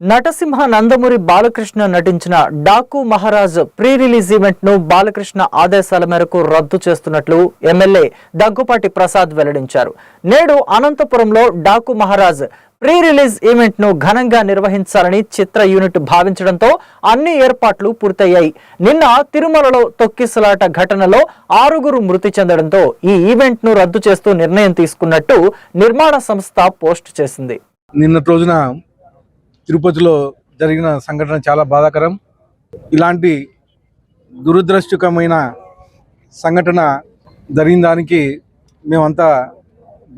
నటసింహ నందమూరి బాలకృష్ణ నటించిన Daaku Maharaj pre release ఈవెంట్ను బాలకృష్ణ ఆదేశాల మేరకు రద్దు చేస్తున్నట్లు ఎమ్మెల్యే దగ్గుపాటి ప్రసాద్ వెల్లడించారు. నేడు అనంతపురంలో డాకు మహారాజ్ ప్రీ రిలీజ్ ఈవెంట్ను ఘనంగా నిర్వహించాలని చిత్ర యూనిట్ భావించడంతో అన్ని ఏర్పాట్లు పూర్తయ్యాయి. నిన్న తిరుమలలో తొక్కిసలాట ఘటనలో ఆరుగురు మృతి చెందడంతో ఈ ఈవెంట్ను రద్దు చేస్తూ నిర్ణయం తీసుకున్నట్టు నిర్మాణ సంస్థ పోస్ట్ చేసింది. నిన్న రోజున తిరుపతిలో జరిగిన సంఘటన చాలా బాధాకరం. ఇలాంటి దురదృష్టకమైన సంఘటన జరిగిన దానికి మేమంతా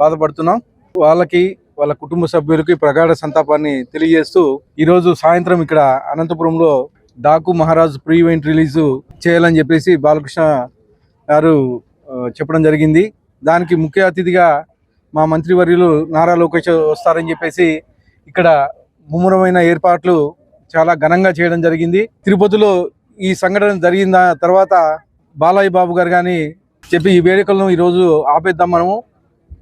బాధపడుతున్నాం. వాళ్ళకి వాళ్ళ కుటుంబ సభ్యులకి ప్రగాఢ సంతాపాన్ని తెలియజేస్తూ ఈరోజు సాయంత్రం ఇక్కడ అనంతపురంలో Daku Maharaj pre event release చేయాలని చెప్పేసి బాలకృష్ణ గారు చెప్పడం జరిగింది. దానికి ముఖ్య అతిథిగా మా మంత్రివర్యులు నారా లోకేష్ వస్తారని చెప్పేసి ఇక్కడ ముమ్మరమైన ఏర్పాట్లు చాలా ఘనంగా చేయడం జరిగింది. తిరుపతిలో ఈ సంఘటన జరిగిన తర్వాత బాలయ్య బాబు గారు కానీ చెప్పి ఈ వేడుకలను ఈరోజు ఆపేద్దాం మనము.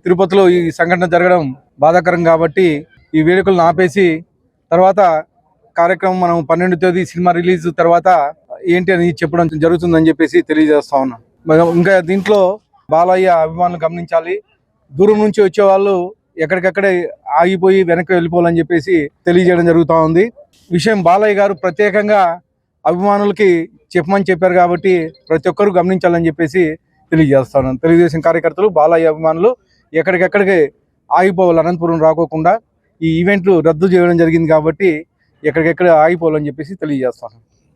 తిరుపతిలో ఈ సంఘటన జరగడం బాధాకరం కాబట్టి ఈ వేడుకలను ఆపేసి తర్వాత కార్యక్రమం మనం పన్నెండు తేదీ సినిమా రిలీజ్ తర్వాత ఏంటి అని చెప్పడం జరుగుతుందని చెప్పేసి తెలియజేస్తా ఉన్నాం. ఇంకా దీంట్లో బాలయ్య అభిమానులు గమనించాలి. దూరం నుంచి వచ్చే వాళ్ళు ఎక్కడికక్కడే ఆగిపోయి వెనక్కి వెళ్ళిపోవాలని చెప్పేసి తెలియజేయడం జరుగుతూ ఉంది. విషయం బాలయ్య గారు ప్రత్యేకంగా అభిమానులకి చెప్పమని చెప్పారు కాబట్టి ప్రతి ఒక్కరు గమనించాలని చెప్పేసి తెలియజేస్తాను. తెలుగుదేశం కార్యకర్తలు బాలయ్య అభిమానులు ఎక్కడికెక్కడికి ఆగిపోవాలి అనంతపురం రాకోకుండా ఈ ఈవెంట్లు రద్దు చేయడం జరిగింది కాబట్టి ఎక్కడికెక్కడ ఆగిపోవాలని చెప్పేసి తెలియజేస్తాను.